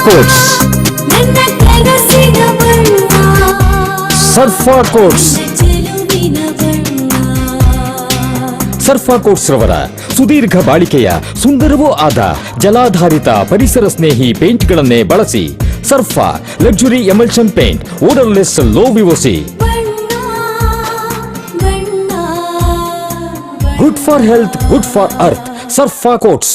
Quotes ನನ್ನ ಕನಸಿನ ಬಣ್ಣ ಸರ್ಫಾ ಕೋಟ್ಸ್ ಚೆಲುವಿನ ಬಣ್ಣ ಸರ್ಫಾ ಕೋಟ್ಸ್ ರವರ ಸುದೀರ್ಘ ಬಾಳಿಕೆಯ ಸುಂದರವೂ ಆದ ಜಲಾಧಾರಿತ ಪರಿಸರ ಸ್ನೇಹಿ ಪೇಂಟ್ಗಳನ್ನೇ ಬಳಸಿ Surfa luxury emulsion paint odourless low VOC ಬಣ್ಣ ಬಣ್ಣ good for health good for earth Surfa coats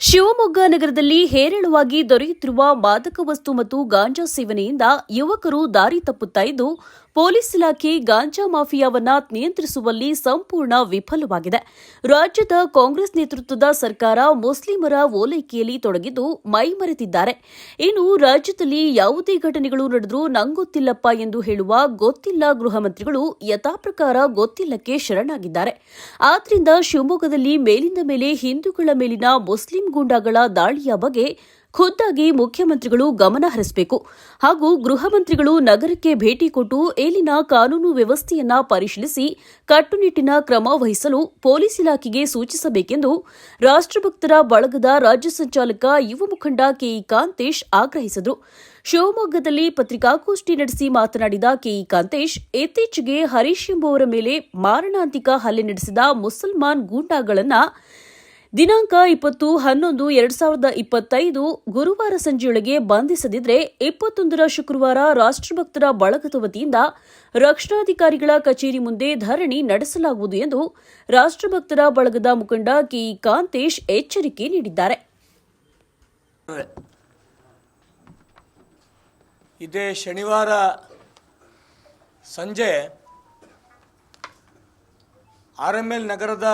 Shivamogga ನಗರದಲ್ಲಿ ಹೇರಳವಾಗಿ ದೊರೆಯುತ್ತಿರುವ ಮಾದಕ ವಸ್ತು ಮತ್ತು ಗಾಂಜಾ ಸೇವನೆಯಿಂದ ಯುವಕರು ದಾರಿ ತಪ್ಪುತ್ತಾ ಇದ್ದು, ಪೊಲೀಸ್ ಇಲಾಖೆ ಗಾಂಜಾ ಮಾಫಿಯಾವನ್ನ ನಿಯಂತ್ರಿಸುವಲ್ಲಿ ಸಂಪೂರ್ಣ ವಿಫಲವಾಗಿದೆ. ರಾಜ್ಯದ ಕಾಂಗ್ರೆಸ್ ನೇತೃತ್ವದ ಸರ್ಕಾರ ಮುಸ್ಲಿಮರ ಓಲೈಕೆಯಲ್ಲಿ ತೊಡಗಿದ್ದು ಮೈಮರೆತಿದ್ದಾರೆ ಇನ್ನು ರಾಜ್ಯದಲ್ಲಿ ಯಾವುದೇ ಘಟನೆಗಳು ನಡೆದರೂ ನಂಗೊತ್ತಿಲ್ಲಪ್ಪ ಎಂದು ಹೇಳುವ ಗೊತ್ತಿಲ್ಲ ಗೃಹ ಮಂತ್ರಿಗಳು ಯಥಾಪ್ರಕಾರ ಗೊತ್ತಿಲ್ಲಕ್ಕೆ ಶರಣಾಗಿದ್ದಾರೆ. ಆದ್ದರಿಂದ ಶಿವಮೊಗ್ಗದಲ್ಲಿ ಮೇಲಿಂದ ಮೇಲೆ ಹಿಂದೂಗಳ ಮೇಲಿನ ಮುಸ್ಲಿಂ ಗೂಂಡಾಗಳ ದಾಳಿಯ ಬಗ್ಗೆ ಖುದ್ದಾಗಿ ಮುಖ್ಯಮಂತ್ರಿಗಳು ಗಮನ ಹರಿಸಬೇಕು. ಹಾಗೂ ಗೃಹ ಮಂತ್ರಿಗಳು ನಗರಕ್ಕೆ ಭೇಟಿ ಕೊಟ್ಟು ಇಲ್ಲಿನ ಕಾನೂನು ವ್ಯವಸ್ಥೆಯನ್ನ ಪರಿಶೀಲಿಸಿ ಕಟ್ಟುನಿಟ್ಟಿನ ಕ್ರಮ ವಹಿಸಲು ಪೊಲೀಸ್ ಇಲಾಖೆಗೆ ಸೂಚಿಸಬೇಕೆಂದು ರಾಷ್ಟ್ರಭಕ್ತರ ಬಳಗದ ರಾಜ್ಯ ಸಂಚಾಲಕ ಯುವ ಮುಖಂಡ ಕೆಇ ಕಾಂತೇಶ್ ಆಗ್ರಹಿಸಿದರು. ಶಿವಮೊಗ್ಗದಲ್ಲಿ ಪತ್ರಿಕಾಗೋಷ್ಠಿ ನಡೆಸಿ ಮಾತನಾಡಿದ ಕೆಇ ಕಾಂತೇಶ್, ಇತ್ತೀಚೆಗೆ ಹರೀಶ್ ಎಂಬುವರ ಮೇಲೆ ಮಾರಣಾಂತಿಕ ಹಲ್ಲೆ ನಡೆಸಿದ ಮುಸಲ್ಮಾನ್ ಗೂಂಡಾಗಳನ್ನ ದಿನಾಂಕ ಇಪ್ಪತ್ತು ಹನ್ನೊಂದು ಎರಡ್ ಸಾವಿರದ ಇಪ್ಪತ್ತೈದು ಗುರುವಾರ ಸಂಜೆಯೊಳಗೆ ಬಂಧಿಸದಿದ್ರೆ ಇಪ್ಪತ್ತೊಂದರ ಶುಕ್ರವಾರ ರಾಷ್ಟ್ರಭಕ್ತರ ಬಳಗದ ವತಿಯಿಂದ ರಕ್ಷಣಾಧಿಕಾರಿಗಳ ಕಚೇರಿ ಮುಂದೆ ಧರಣಿ ನಡೆಸಲಾಗುವುದು ಎಂದು ರಾಷ್ಟ್ರಭಕ್ತರ ಬಳಗದ ಮುಖಂಡ ಕೆ ಕಾಂತೇಶ್ ಎಚ್ಚರಿಕೆ ನೀಡಿದ್ದಾರೆ. ಇದೇ ಶನಿವಾರ ಸಂಜೆ ಆರ್ ಎಂ ಎಲ್ ನಗರದ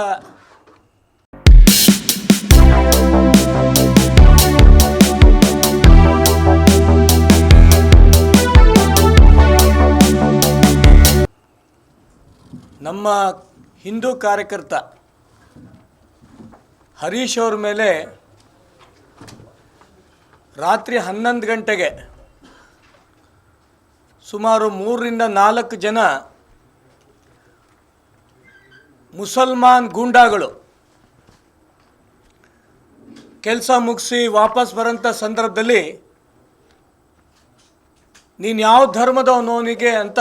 ನಮ್ಮ ಹಿಂದೂ ಕಾರ್ಯಕರ್ತ ಹರೀಶ್ ಅವ್ರ ಮೇಲೆ ರಾತ್ರಿ ಹನ್ನೊಂದು ಗಂಟೆಗೆ ಸುಮಾರು ಮೂರರಿಂದ ನಾಲ್ಕು ಜನ ಮುಸಲ್ಮಾನ್ ಗೂಂಡಾಗಳು ಕೆಲಸ ಮುಗಿಸಿ ವಾಪಸ್ ಬರೋಂಥ ಸಂದರ್ಭದಲ್ಲಿ, ನೀನು ಯಾವ ಧರ್ಮದವನವನಿಗೆ ಅಂತ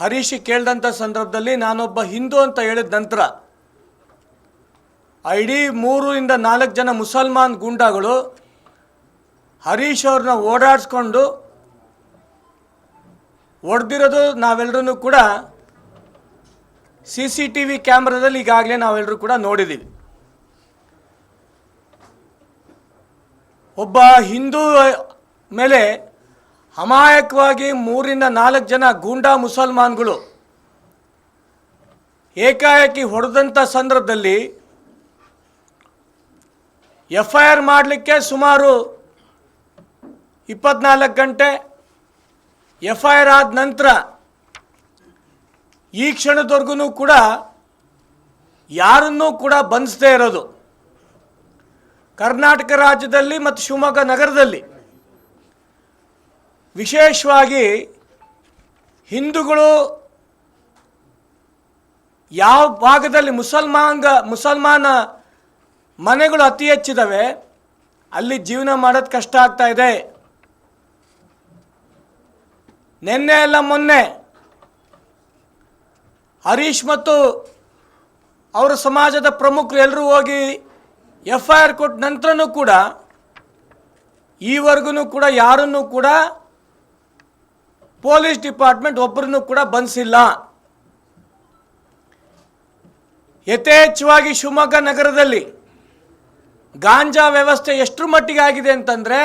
ಹರೀಶ್ ಕೇಳಿದಂಥ ಸಂದರ್ಭದಲ್ಲಿ ನಾನೊಬ್ಬ ಹಿಂದೂ ಅಂತ ಹೇಳಿದ ನಂತರ ಇಡೀ ಮೂರರಿಂದ ನಾಲ್ಕು ಜನ ಮುಸಲ್ಮಾನ್ ಗುಂಡಾಗಳು ಹರೀಶ್ ಅವ್ರನ್ನ ಓಡಾಡಿಸ್ಕೊಂಡು ಹೊಡೆದಿರೋದು ನಾವೆಲ್ಲರೂ ಕೂಡ ಸಿ ಸಿ ಟಿ ವಿ ಕ್ಯಾಮ್ರಾದಲ್ಲಿ ಈಗಾಗಲೇ ನಾವೆಲ್ಲರೂ ಕೂಡ ನೋಡಿದ್ದೀವಿ ಒಬ್ಬ ಹಿಂದೂ ಮೇಲೆ ಅಮಾಯಕವಾಗಿ ಮೂರಿಂದ ನಾಲ್ಕು ಜನ ಗೂಂಡಾ ಮುಸಲ್ಮಾನ್ಗಳು ಏಕಾಏಕಿ ಹೊಡೆದಂಥ ಸಂದರ್ಭದಲ್ಲಿ ಎಫ್ ಐ ಆರ್ ಮಾಡಲಿಕ್ಕೆ ಸುಮಾರು ಇಪ್ಪತ್ನಾಲ್ಕು ಗಂಟೆ ಎಫ್ ಐ ಆರ್ ಆದ ನಂತರ ಈ ಕ್ಷಣದವರೆಗೂ ಕೂಡ ಯಾರನ್ನೂ ಕೂಡ ಬಂಧಿಸದೇ ಇರೋದು. ಕರ್ನಾಟಕ ರಾಜ್ಯದಲ್ಲಿ ಮತ್ತು ಶಿವಮೊಗ್ಗ ನಗರದಲ್ಲಿ ವಿಶೇಷವಾಗಿ ಹಿಂದೂಗಳು ಯಾವ ಭಾಗದಲ್ಲಿ ಮುಸಲ್ಮಾಂಗ, ಮುಸಲ್ಮಾನ ಮನೆಗಳು ಅತಿ ಹೆಚ್ಚಿದ್ದಾವೆ ಅಲ್ಲಿ ಜೀವನ ಮಾಡೋದು ಕಷ್ಟ ಆಗ್ತಾ ಇದೆ. ನಿನ್ನೆ ಎಲ್ಲ ಮೊನ್ನೆ ಹರೀಶ್ ಮತ್ತು ಅವರ ಸಮಾಜದ ಪ್ರಮುಖರು ಎಲ್ಲರೂ ಹೋಗಿ ಎಫ್ ಐ ಆರ್ ಕೊಟ್ಟ ನಂತರನೂ ಕೂಡ ಈವರೆಗೂ ಕೂಡ ಯಾರನ್ನೂ ಕೂಡ ಪೊಲೀಸ್ ಡಿಪಾರ್ಟ್ಮೆಂಟ್ ಒಬ್ಬರನ್ನು ಕೂಡ ಬಂಧಿಸಿಲ್ಲ. ಯಥೇಚ್ಛವಾಗಿ ಶಿವಮೊಗ್ಗ ನಗರದಲ್ಲಿ ಗಾಂಜಾ ವ್ಯವಸ್ಥೆ ಎಷ್ಟರ ಮಟ್ಟಿಗೆ ಆಗಿದೆ ಅಂತಂದರೆ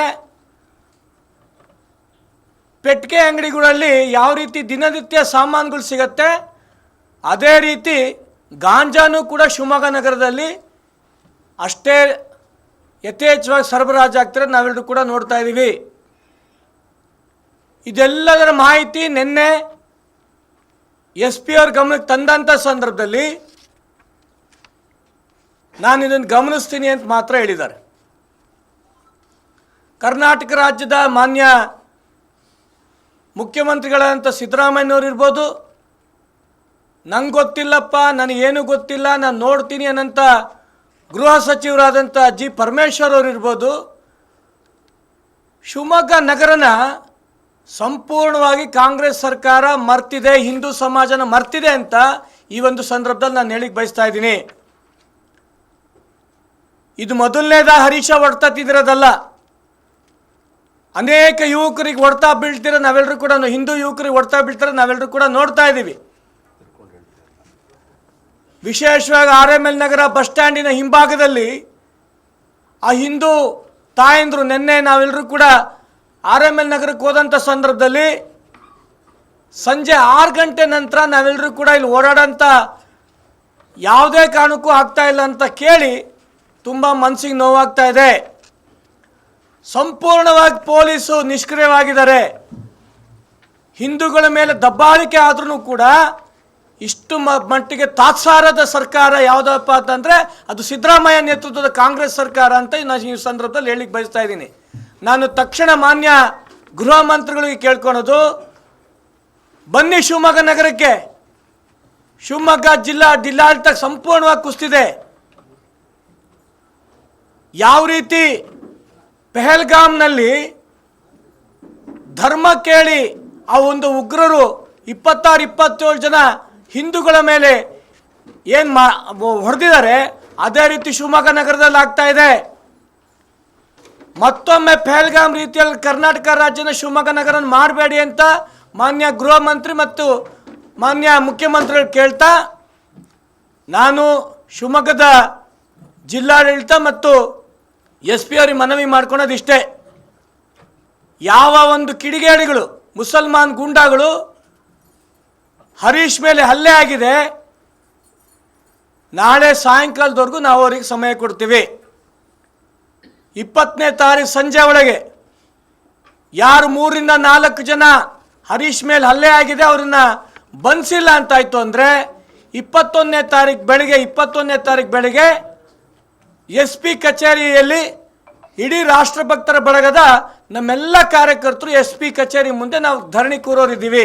ಪೆಟ್ಟಿಗೆ ಅಂಗಡಿಗಳಲ್ಲಿ ಯಾವ ರೀತಿ ದಿನನಿತ್ಯ ಸಾಮಾನುಗಳು ಸಿಗತ್ತೆ, ಅದೇ ರೀತಿ ಗಾಂಜಾನು ಕೂಡ ಶಿವಮೊಗ್ಗ ನಗರದಲ್ಲಿ ಅಷ್ಟೇ ಯಥೇಚ್ಛವಾಗಿ ಸರಬರಾಜು ಆಗ್ತಿರೋದು ನಾವೆಲ್ಲರೂ ಕೂಡ ನೋಡ್ತಾ ಇದ್ದೀವಿ. ಇದೆಲ್ಲದರ ಮಾಹಿತಿ ನಿನ್ನೆ ಎಸ್ ಪಿ ಅವ್ರ ಗಮನಕ್ಕೆ ತಂದಂಥ ಸಂದರ್ಭದಲ್ಲಿ ನಾನು ಇದನ್ನು ಗಮನಿಸ್ತೀನಿ ಅಂತ ಮಾತ್ರ ಹೇಳಿದ್ದಾರೆ. ಕರ್ನಾಟಕ ರಾಜ್ಯದ ಮಾನ್ಯ ಮುಖ್ಯಮಂತ್ರಿಗಳಾದಂಥ ಸಿದ್ದರಾಮಯ್ಯನವ್ರು ಇರ್ಬೋದು, ನಂಗೆ ಗೊತ್ತಿಲ್ಲಪ್ಪ, ನನಗೇನು ಗೊತ್ತಿಲ್ಲ, ನಾನು ನೋಡ್ತೀನಿ ಅನ್ನಂಥ ಗೃಹ ಸಚಿವರಾದಂಥ ಜಿ. ಪರಮೇಶ್ವರ್ ಅವರು ಇರ್ಬೋದು, ಶಿವಮೊಗ್ಗ ನಗರನ ಸಂಪೂರ್ಣವಾಗಿ ಕಾಂಗ್ರೆಸ್ ಸರ್ಕಾರ ಮರ್ತಿದೆ, ಹಿಂದೂ ಸಮಾಜನ ಮರ್ತಿದೆ ಅಂತ ಈ ಒಂದು ಸಂದರ್ಭದಲ್ಲಿ ನಾನು ಹೇಳಿಕ್ ಬಯಸ್ತಾ ಇದ್ದೀನಿ. ಇದು ಮೊದಲನೇದ ಹರೀಶ ಹೊಡ್ತತ್ತಿದಿರೋದಲ್ಲ ಅನೇಕ ಯುವಕರಿಗೆ ಹೊಡ್ತಾ ಬೀಳ್ತಿರೋ ನಾವೆಲ್ಲರೂ ಕೂಡ, ಹಿಂದೂ ಯುವಕರಿಗೆ ಹೊಡ್ತಾ ಬೀಳ್ತಿರೋ ನಾವೆಲ್ಲರೂ ಕೂಡ ನೋಡ್ತಾ ಇದ್ದೀವಿ. ವಿಶೇಷವಾಗಿ R M L Nagar bus ಸ್ಟ್ಯಾಂಡಿನ ಹಿಂಭಾಗದಲ್ಲಿ ಆ ಹಿಂದೂ ತಾಯಂದರು, ನಿನ್ನೆ ನಾವೆಲ್ಲರೂ ಕೂಡ ಆರ್ ಎಂ ಎಲ್ ನಗರಕ್ಕೆ ಹೋದಂಥ ಸಂದರ್ಭದಲ್ಲಿ ಸಂಜೆ ಆರು ಗಂಟೆ ನಂತರ ನಾವೆಲ್ಲರೂ ಕೂಡ ಇಲ್ಲಿ ಓಡಾಡೋಂಥ ಯಾವುದೇ ಕಾರಣಕ್ಕೂ ಆಗ್ತಾ ಇಲ್ಲ ಅಂತ ಕೇಳಿ ತುಂಬ ಮನಸ್ಸಿಗೆ ನೋವಾಗ್ತಾ ಇದೆ. ಸಂಪೂರ್ಣವಾಗಿ ಪೊಲೀಸು ನಿಷ್ಕ್ರಿಯವಾಗಿದ್ದಾರೆ. ಹಿಂದೂಗಳ ಮೇಲೆ ದಬ್ಬಾಳಿಕೆ ಆದ್ರೂ ಕೂಡ ಇಷ್ಟು ಮಟ್ಟಿಗೆ ತಾತ್ಸಾರದ ಸರ್ಕಾರ ಯಾವುದಪ್ಪ ಅಂತಂದರೆ ಅದು ಸಿದ್ದರಾಮಯ್ಯ ನೇತೃತ್ವದ ಕಾಂಗ್ರೆಸ್ ಸರ್ಕಾರ ಅಂತ ನಾನು ಈ ಸಂದರ್ಭದಲ್ಲಿ ಹೇಳಿಕ್ಕೆ ಬಯಸ್ತಾ ಇದ್ದೀನಿ. ನಾನು ತಕ್ಷಣ ಮಾನ್ಯ ಗೃಹ ಮಂತ್ರಿಗಳಿಗೆ ಕೇಳ್ಕೊಳೋದು, ಬನ್ನಿ ಶಿವಮೊಗ್ಗ ನಗರಕ್ಕೆ. ಶಿವಮೊಗ್ಗ ಜಿಲ್ಲಾ ಜಿಲ್ಲಾಡಳಿತ ಸಂಪೂರ್ಣವಾಗಿ ಕುಸ್ತಿದೆ. ಯಾವ ರೀತಿ ಪೆಹಲ್ಗಾಮ್ನಲ್ಲಿ ಧರ್ಮ ಕೇಳಿ ಆ ಒಂದು ಉಗ್ರರು ಇಪ್ಪತ್ತಾರು, ಇಪ್ಪತ್ತೇಳು ಜನ ಹಿಂದೂಗಳ ಮೇಲೆ ಏನು ಮಾ ಹೊಡೆದಿದ್ದಾರೆ, ಅದೇ ರೀತಿ ಶಿವಮೊಗ್ಗ ನಗರದಲ್ಲಿ ಆಗ್ತಾ ಇದೆ. ಮತ್ತೊಮ್ಮೆ ಪೆಹಲ್ಗಾಮ್ ರೀತಿಯಲ್ಲಿ ಕರ್ನಾಟಕ ರಾಜ್ಯನ ಶಿವಮೊಗ್ಗ ನಗರ ಮಾಡಬೇಡಿ ಅಂತ ಮಾನ್ಯ ಗೃಹ ಮಂತ್ರಿ ಮತ್ತು ಮಾನ್ಯ ಮುಖ್ಯಮಂತ್ರಿಗಳು ಕೇಳ್ತಾ, ನಾನು ಶಿವಮೊಗ್ಗದ ಜಿಲ್ಲಾಡಳಿತ ಮತ್ತು ಎಸ್ ಪಿ ಅವ್ರಿಗೆ ಮನವಿ ಮಾಡ್ಕೊಳೋದು ಇಷ್ಟೇ ಯಾವ ಒಂದು ಕಿಡಿಗೇಡಿಗಳು, ಮುಸಲ್ಮಾನ್ ಗುಂಡಾಗಳು ಹರೀಶ್ ಮೇಲೆ ಹಲ್ಲೆ ಆಗಿದೆ, ನಾಳೆ ಸಾಯಂಕಾಲದವರೆಗೂ ನಾವು ಅವರಿಗೆ ಸಮಯ ಕೊಡ್ತೀವಿ. ಇಪ್ಪತ್ತನೇ ತಾರೀಕು ಸಂಜೆ ಒಳಗೆ ಯಾರು ಮೂರಿಂದ ನಾಲ್ಕು ಜನ ಹರೀಶ್ ಮೇಲೆ ಹಲ್ಲೆ ಆಗಿದೆ, ಅವ್ರನ್ನ ಬಂಧಿಸಿಲ್ಲ ಅಂತಾಯ್ತು ಅಂದರೆ ಇಪ್ಪತ್ತೊಂದನೇ ತಾರೀಕು ಬೆಳಿಗ್ಗೆ, ಇಪ್ಪತ್ತೊಂದನೇ ತಾರೀಕು ಬೆಳಿಗ್ಗೆ ಎಸ್ ಪಿ ಕಚೇರಿಯಲ್ಲಿ ಇಡೀ ರಾಷ್ಟ್ರಭಕ್ತರ ಬಳಗದ ನಮ್ಮೆಲ್ಲ ಕಾರ್ಯಕರ್ತರು ಎಸ್ ಪಿ ಕಚೇರಿ ಮುಂದೆ ನಾವು ಧರಣಿ ಕೂರೋರಿದ್ದೀವಿ.